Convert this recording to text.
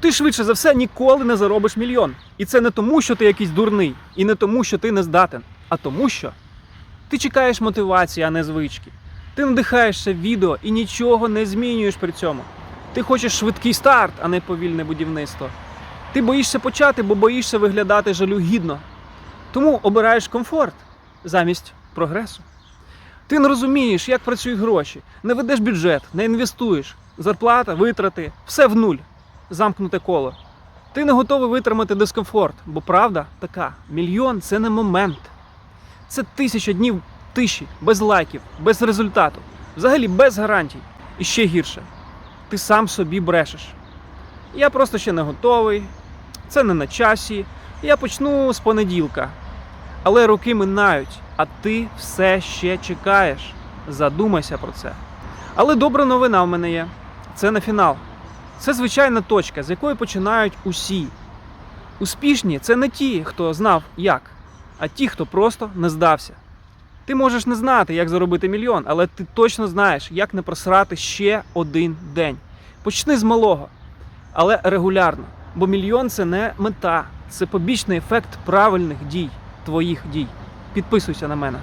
ти швидше за все ніколи не заробиш мільйон. І це не тому, що ти якийсь дурний, і не тому, що ти не здатен, а тому, що ти чекаєш мотивації, а не звички. Ти надихаєшся відео і нічого не змінюєш при цьому. Ти хочеш швидкий старт, а не повільне будівництво. Ти боїшся почати, бо боїшся виглядати жалюгідно. Тому обираєш комфорт замість прогресу. Ти не розумієш, як працюють гроші, не ведеш бюджет, не інвестуєш. Зарплата, витрати, все в нуль. Замкнуте коло. Ти не готовий витримати дискомфорт, бо правда така: мільйон це не момент. Це тисяча днів тиші, без лайків, без результату, взагалі без гарантій. І ще гірше. Ти сам собі брешеш. Я просто ще не готовий, це не на часі. Я почну з понеділка. Але роки минають, а ти все ще чекаєш. Задумайся про це. Але добра новина в мене є. Це не фінал. Це звичайна точка, з якої починають усі. Успішні це не ті, хто знав як, а ті, хто просто не здався. Ти можеш не знати, як заробити мільйон, але ти точно знаєш, як не просрати ще один день. Почни з малого, але регулярно. Бо мільйон це не мета, це побічний ефект правильних дій, твоїх дій. Підписуйся на мене.